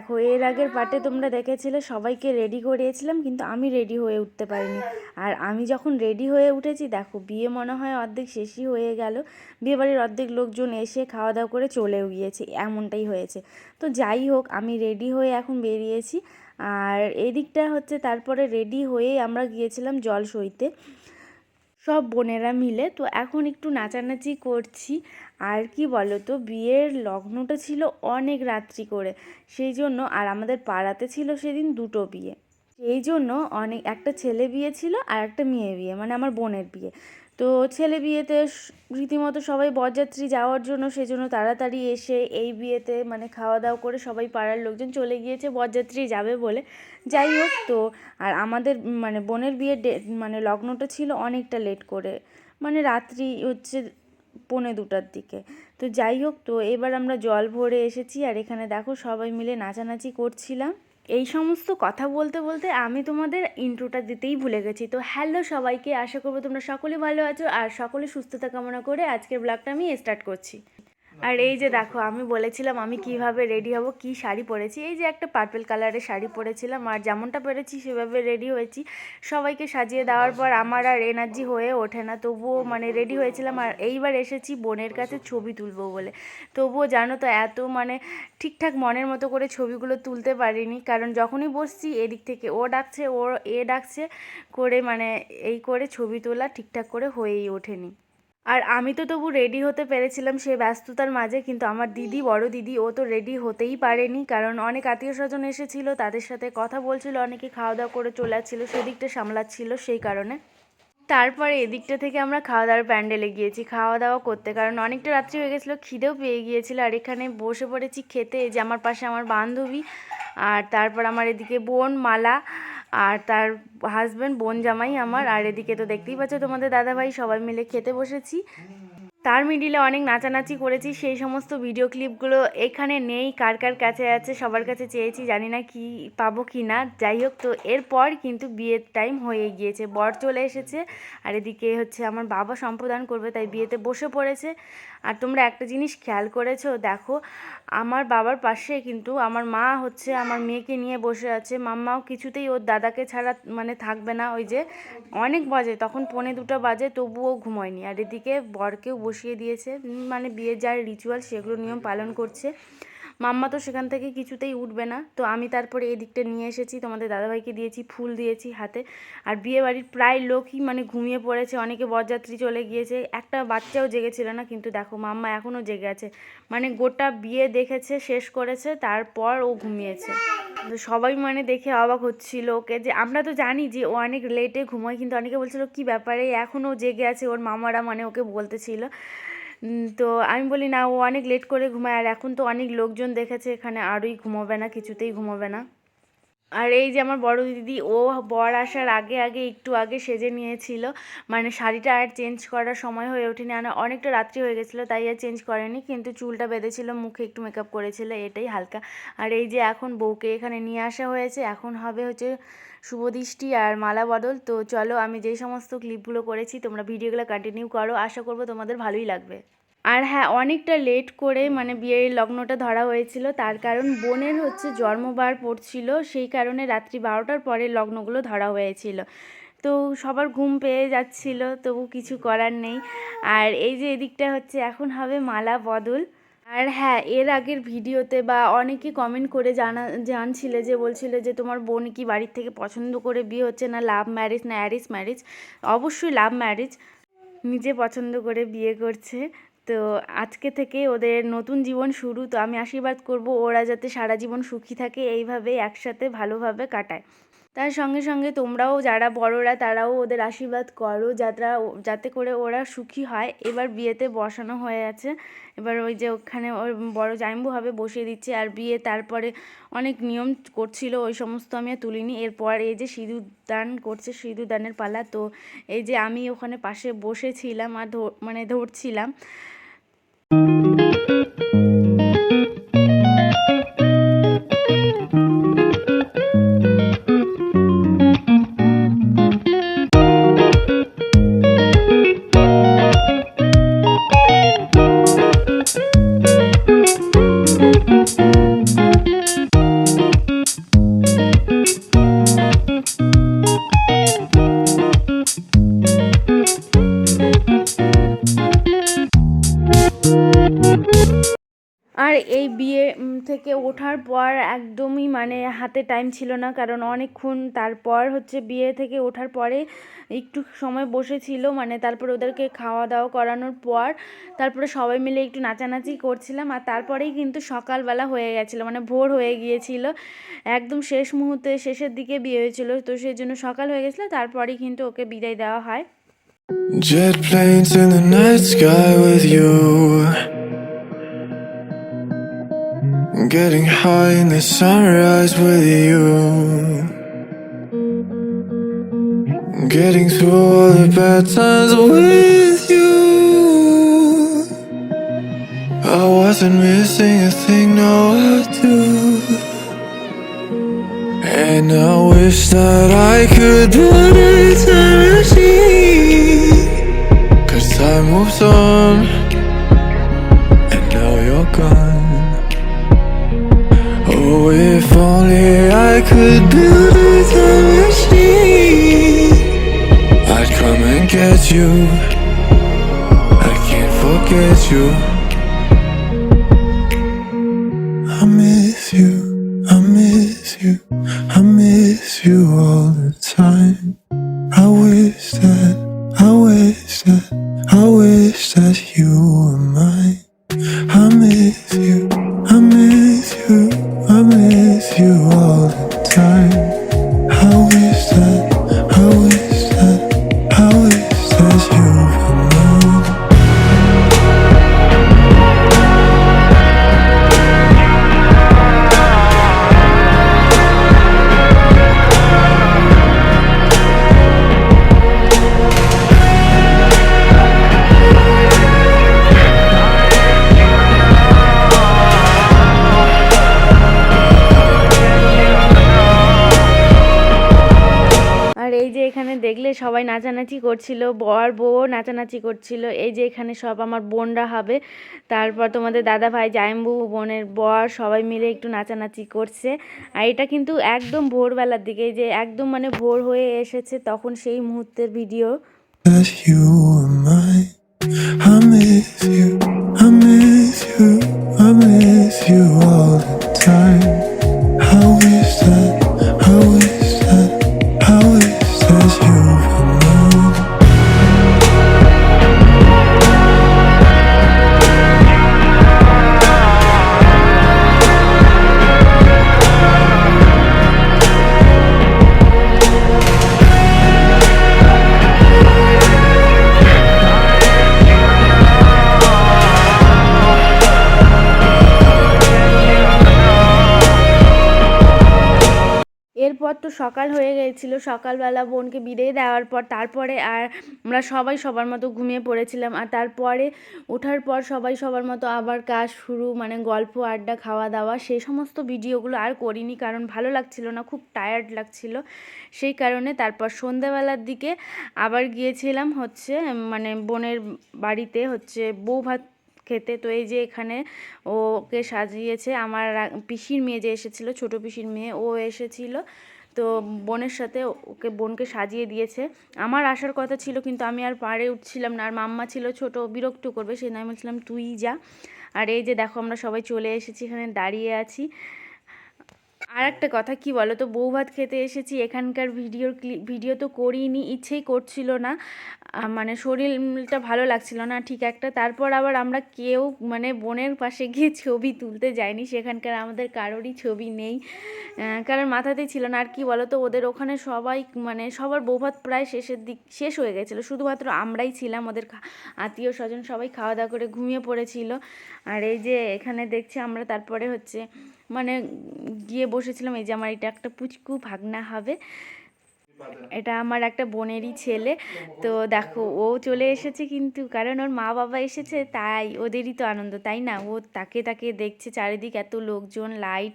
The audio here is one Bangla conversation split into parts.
দেখো, এর আগের পার্টে তোমরা দেখেছিলে, সবাইকে রেডি করিয়েছিলাম, কিন্তু আমি রেডি হয়ে উঠতে পারিনি। আর আমি যখন রেডি হয়ে উঠেছি, দেখো, বিয়ে মনে হয় অর্ধেক শেষই হয়ে গেল। বিয়েবাড়ির অর্ধেক লোকজন এসে খাওয়া দাওয়া করে চলেও গিয়েছে, এমনটাই হয়েছে। তো যাই হোক, আমি রেডি হয়ে এখন বেরিয়েছি। আর এদিকটা হচ্ছে, তারপরে রেডি হয়ে আমরা গিয়েছিলাম জল সইতে সব বোনেরা মিলে, তো এখন একটু নাচানাচি করছি। আর কি বলো তো বিয়ের লগ্নটা ছিল অনেক রাত্রি করে, সেই জন্য আর আমাদের পাড়াতে ছিল সেদিন দুটো বিয়ে। সেই জন্য অনেক, একটা ছেলে বিয়ে ছিল আর একটা মেয়ে বিয়ে মানে আমার বোনের বিয়ে। তো ছেলে বিয়েতে রীতিমতো সবাই বরযাত্রী যাওয়ার জন্য সেই জন্য তাড়াতাড়ি এসে এই বিয়েতে মানে খাওয়া দাওয়া করে সবাই পাড়ার লোকজন চলে গিয়েছে, বরযাত্রী যাবে বলে। যাই হোক তো, আর আমাদের মানে বোনের বিয়ের মানে লগ্নটা ছিল অনেকটা লেট করে মানে রাত্রি হচ্ছে পৌনে দুটার দিকে। তো যাই হোক তো, এবার আমরা জল ভরে এসেছি আর এখানে দেখো সবাই মিলে নাচানাচি করছিলাম। এই সমস্ত কথা বলতে বলতে আমি তোমাদের ইন্ট্রোটা দিতেই ভুলে গেছি। তো হ্যালো সবাইকে, আশা করব তোমরা সকলে ভালো আছো আর সকলে সুস্থতা কামনা করে আজকের ব্লগটা আমি স্টার্ট করছি। আর এই যে দেখো, আমি বলেছিলাম আমি কীভাবে রেডি হব, কি শাড়ি পরেছি। এই যে একটা পার্পেল কালারের শাড়ি পরেছিলাম, আর যেমনটা পেরেছি সেভাবে রেডি হয়েছি। সবাইকে সাজিয়ে দেওয়ার পর আমার আর এনার্জি হয়ে ওঠে না, তবুও মানে রেডি হয়েছিলাম। আর এইবার এসেছি বোনের কাছে ছবি তুলবো বলে। তবুও জানো তো, এত মানে ঠিকঠাক মনের মতো করে ছবিগুলো তুলতে পারিনি। কারণ যখনই বসছি এদিক থেকে ও ডাকছে, ও এ ডাকছে, করে মানে এই করে ছবি তোলা ঠিকঠাক করে হয়েই ওঠেনি। আর আমি তো তবু রেডি হতে পেরেছিলাম সেই ব্যস্ততার মাঝে, কিন্তু আমার দিদি, বড় দিদি, ও তো রেডি হতেই পারেনি। কারণ অনেক আত্মীয় স্বজন এসেছিল, তাদের সাথে কথা বলছিল, অনেকে খাওয়া দাওয়া করে চলে যাচ্ছিল সেদিকটা সামলাচ্ছিল সেই কারণে। তারপরে এদিকটা থেকে আমরা খাওয়া দাওয়ার প্যান্ডেলে গিয়েছি খাওয়া দাওয়া করতে। কারণ অনেকটা রাত্রি হয়ে গেছিল, খিদেও পেয়ে গিয়েছিল। আর এখানে বসে পড়েছি খেতে যে আমার পাশে আমার বান্ধবী, আর তারপর আমার এদিকে বোন মালা আর তার হাজব্যান্ড বোন জামাই আমার। আর এদিকে তো দেখতেই পাচ্ছ তোমাদের দাদাভাই, সবাই মিলে খেতে বসেছি। তার মিডিলে অনেক নাচানাচি করেছি। সেই সমস্ত ভিডিও ক্লিপগুলো এখানে নেই। কার কার কাছে আছে, সবার কাছে চেয়েছি। জানি না কি পাবো কি না। যাই হোক, তো এরপর কিন্তু বিয়ের টাইম হয়ে গিয়েছে। বর চলে এসেছে। আর এদিকে হচ্ছে আমার বাবা সম্প্রদান করবে, তাই বিয়েতে বসে পড়েছে। আর তোমরা একটা জিনিস খেয়াল করেছ, দেখো, আমার বাবার পাশে কিন্তু আমার মা হচ্ছে আমার মেয়েকে নিয়ে বসে আছে, মাম্মাও কিছুতেই ওর দাদাকে ছাড়া মানে থাকবে না, ওই যে অনেক বাজে, তখন পনে দুটো বাজে, তবুও ঘুমায়নি। আর এদিকে বরকেও বসিয়ে দিয়েছে মানে বিয়ে যার রিচুয়াল সেগুলো নিয়ম পালন করছে। মাম্মা তো সেখান থেকে কিছুতেই উঠবে না। তো আমি তারপরে এই দিকটা নিয়ে এসেছি, তোমাদের দাদাভাইকে দিয়েছি, ফুল দিয়েছি হাতে। আর বিয়ে বাড়ির প্রায় লোকই মানে ঘুমিয়ে পড়েছে, অনেকে বরযাত্রী চলে গিয়েছে। একটা বাচ্চাও জেগেছিল না, কিন্তু দেখো মাম্মা এখনও জেগে আছে। মানে গোটা বিয়ে দেখেছে, শেষ করেছে, তারপর ও ঘুমিয়েছে। সবাই মানে দেখে অবাক হচ্ছিল ওকে যে, আমরা তো জানি যে ও অনেক লেটে ঘুমোয়, কিন্তু অনেকে বলছিল, কি ব্যাপারে? এখনও জেগে আছে। ওর মামারা মানে ওকে বলতেছিল। তো আমি বলি না, ও অনেক লেট করে ঘুমায়, আর এখন তো অনেক লোকজন দেখেছে এখানে, আরই ঘুমোবে না, কিছুতেই ঘুমোবে না। আর এই যে আমার বড় দিদি, ও বর আসার আগে আগে, একটু আগে সেজে নিয়েছিল। মানে শাড়িটা আর চেঞ্জ করার সময় হয়ে ওঠেনি। আর অনেকটা রাত্রি হয়ে গেছিল, তাই আর চেঞ্জ করেনি। কিন্তু চুলটা বেঁধেছিল, মুখে একটু মেকআপ করেছিল, এটাই হালকা। আর এই যে এখন বউকে এখানে নিয়ে আসা হয়েছে, এখন হবে হচ্ছে শুভদৃষ্টি আর মালা বদল। তো চলো আমি যেই সমস্ত ক্লিপগুলো করেছি, তোমরা ভিডিওগুলো কন্টিনিউ করো। আশা করব তোমাদের ভালোই লাগবে। আর হ্যাঁ অনেকটা লেট করে মানে বিয়ের লগ্নটা ধরা হয়েছিল। তার কারণ বোনের হচ্ছে জন্মবার পড়ছিল, সেই কারণে রাত্রি বারোটার পরে লগ্নগুলো ধরা হয়েছিল। তো সবার ঘুম পেয়ে যাচ্ছিল, তবু কিছু করার নেই। আর এই যে এদিকটা হচ্ছে, এখন হবে মালা বদল। আর হ্যাঁ এর আগের ভিডিওতে বা অনেকে কমেন্ট করে জানা, জানছিলে যে, বলছিল যে, তোমার বোন কি বাড়ির থেকে পছন্দ করে বিয়ে হচ্ছে না লাভ ম্যারেজ না অ্যারেঞ্জ ম্যারেজ অবশ্যই লাভ ম্যারেজ নিজে পছন্দ করে বিয়ে করছে। তো আজকে থেকে ওদের নতুন জীবন শুরু, তো আমি আশীর্বাদ করব ওরা যাতে সারা জীবন সুখী থাকে এইভাবে একসাথে ভালোভাবে কাটায়। তার সঙ্গে সঙ্গে তোমরাও যারা বড়রা, তারাও ওদের আশীর্বাদ করো যারা যাতে করে ওরা সুখী হয়। এবার বিয়েতে বসানো হয়ে আছে। এবার ওই যে ওখানে ওর বড় জাইম্বু হবে বসিয়ে দিচ্ছে। আর বিয়ে তারপরে অনেক নিয়ম করছিল, ওই সমস্ত আমি আর তুলিনি। এরপর এই যে সিঁদুর দান করছে, সিঁদুর দানের পালা, তো এই যে আমি ওখানে পাশে বসেছিলাম আর মানে ধরছিলাম। Thank you. আর এই বিয়ে থেকে ওঠার পর একদমই মানে হাতে টাইম ছিল না। কারণ অনেকক্ষণ তারপর হচ্ছে বিয়ে থেকে ওঠার পরে একটু সময় বসেছিল। মানে তারপরে ওদেরকে খাওয়া দাওয়া করানোর পর তারপরে সবাই মিলে একটু নাচানাচি করছিলাম। আর তারপরেই কিন্তু সকালবেলা হয়ে গেছিল মানে ভোর হয়ে গিয়েছিল। একদম শেষ মুহূর্তে শেষের দিকে বিয়ে হয়েছিল। তো সেই জন্য সকাল হয়ে গেছিল। তারপরেই কিন্তু ওকে বিদায় দেওয়া হয়। Jet planes in the night sky with you. Getting high in the sunrise with you. Getting through all the bad times with you. I wasn't missing a thing, now I do. And I wish that I could put a time machine. Cause time moves on, and now you're gone. Oh, if only I could build a time machine, I'd come and get you. I can't forget you. this time. আর এই যে এখানে দেখলে সবাই নাচানাচি করছিল বর বউ নাচানাচি করছিল। এই যে এখানে সব আমার বোনরা হবে। তারপর তোমাদের দাদা ভাই জায়ম্বু বোনের বর সবাই মিলে একটু নাচানাচি করছে। আর এটা কিন্তু একদম ভোরবেলার দিকে যে একদম মানে ভোর হয়ে এসেছে তখন সেই মুহূর্তের ভিডিও। You, সকাল হয়ে গিয়েছিল সকালবেলা বোনকে বিদায় দেওয়ার পর তারপরে আর আমরা সবাই সবার মতো ঘুমিয়ে পড়েছিলাম। আর তারপরে ওঠার পর সবাই সবার মতো আবার কাজ শুরু মানে গল্প, আড্ডা খাওয়া দাওয়া সেই সমস্ত ভিডিওগুলো আর করিনি কারণ ভালো লাগছিল না, খুব টায়ার্ড লাগছিল। সেই কারণে তারপর সন্ধেবেলার দিকে আবার গিয়েছিলাম হচ্ছে মানে বোনের বাড়িতে হচ্ছে বউ ভাত খেতে। তো এই যে এখানে ওকে সাজিয়েছে। আমার পিসির মেয়ে যে এসেছিল, ছোট পিসির মেয়ে, ও এসেছিল। তো বোনের সাথে ওকে, বোনকে সাজিয়ে দিয়েছে। আমার আসার কথা ছিল, কিন্তু আমি আর পারে উঠছিলাম না। আর মাম্মা ছিল ছোট, বিরক্ত করবে সেই আমি বলছিলাম, তুই যা। আর এই যে দেখো, আমরা সবাই চলে এসেছি, এখানে দাঁড়িয়ে আছি। আর একটা কথা, কি বলো তো বউ ভাত খেতে এসেছি, এখানকার ভিডিওর ভিডিও তো করিনি, ইচ্ছেই করছিল না। মানে শরীরটা ভালো লাগছিল না, ঠিক একটা। তারপর আবার আমরা কেউ মানে বোনের পাশে গিয়ে ছবি তুলতে যাইনি, সেখানকার আমাদের কারোরই ছবি নেই। কারণ মাথাতেই ছিল না। আর কি বলো তো ওদের ওখানে সবাই মানে সবার বউ ভাত প্রায় শেষের দিক, শেষ হয়ে গেছিল। শুধুমাত্র আমরাই ছিলাম ওদের আত্মীয় স্বজন সবাই খাওয়া দাওয়া করে ঘুমিয়ে পড়েছিল। আর এই যে এখানে দেখছি আমরা, তারপরে হচ্ছে মানে গিয়ে বসেছিলাম, এই যে আমার এটা একটা পুচকু ভাগনা হবে। এটা আমার একটা বোনেরই ছেলে। তো দেখো, ও চলে এসেছে কিন্তু, কারণ ওর মা বাবা এসেছে, তাই ওদেরই তো আনন্দ, তাই না? ও তাকে তাকে দেখছে, চারিদিক এত লোকজন, লাইট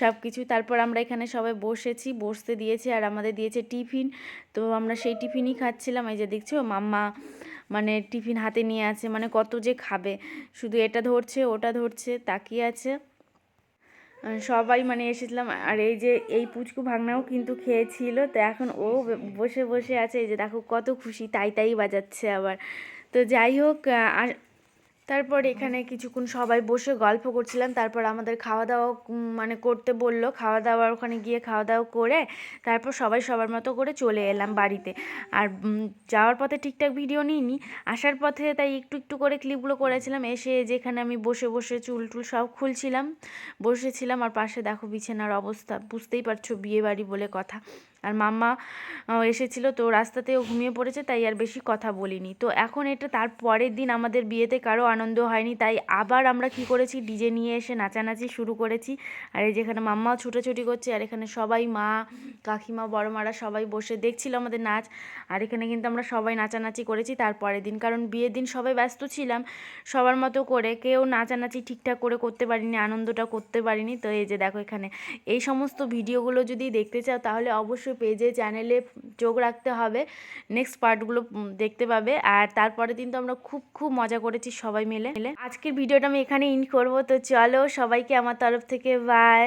সব কিছু তারপর আমরা এখানে সবাই বসেছি, বসতে দিয়েছে আর আমাদের দিয়েছে টিফিন। তো আমরা সেই টিফিনই খাচ্ছিলাম। এই যে দেখছ, মাম্মা মানে টিফিন হাতে নিয়ে আছে মানে কত যে খাবে। শুধু এটা ধরছে, ওটা ধরছে, তাকিয়ে আছে। সবাই মানে এসেছিলাম। আর এই যে এই পুচকু ভাগনাও কিন্তু খেয়েছিল। তো এখন ও বসে বসে আছে। এই যে দেখো কত খুশি, তাই তাই বাজাচ্ছে আবার। তো যাই হোক আর তারপর এখানে কিছুক্ষণ সবাই বসে গল্প করছিলাম, তারপর আমাদের খাওয়া দাওয়া মানে করতে বলল। খাওয়া দাওয়ার ওখানে গিয়ে খাওয়া দাওয়া করে তারপর সবাই সবার মতো করে চলে এলাম বাড়িতে। আর যাওয়ার পথে ঠিকঠাক ভিডিও নিইনি। আসার পথে তাই একটু একটু করে ক্লিপগুলো করেছিলাম। এসে যেখানে আমি বসে বসে চুল টুল সব খুলছিলাম, বসেছিলাম। আর পাশে দেখো বিছানার অবস্থা, বুঝতেই পারছ বিয়ে বাড়ি বলে কথা। আর মাম্মা এসেছিল তো রাস্তাতেও ঘুমিয়ে পড়েছে, তাই আর বেশি কথা বলিনি। তো এখন এটা তার পরের দিন, আমাদের বিয়েতে কারও আনন্দ হয়নি, তাই আবার আমরা কি করেছি, ডিজে নিয়ে এসে নাচানাচি শুরু করেছি। আর এই যেখানে মাম্মাও ছুটোছুটি করছে, আর এখানে সবাই মা, কাকিমা বড় মারা সবাই বসে দেখছিল আমাদের নাচ। আর এখানে কিন্তু আমরা সবাই নাচানাচি করেছি তার পরের দিন, কারণ বিয়ের দিন সবাই ব্যস্ত ছিলাম, সবার মতো করে কেউ নাচানাচি ঠিকঠাক করে করতে পারিনি আনন্দটা করতে পারিনি। তো এই যে দেখো এখানে, এই সমস্ত ভিডিওগুলো যদি দেখতে চাও, তাহলে অবশ্যই পেজে চ্যানেলে চোখ রাখতে হবে। নেক্সট পার্টগুলো দেখতে পাবে। আর তারপরে দিন তো আমরা খুব খুব মজা করেছি সবাই মিলে। আজকের ভিডিওটা আমি এখানে ইন করব। তো চলো সবাইকে আমার তরফ থেকে বাই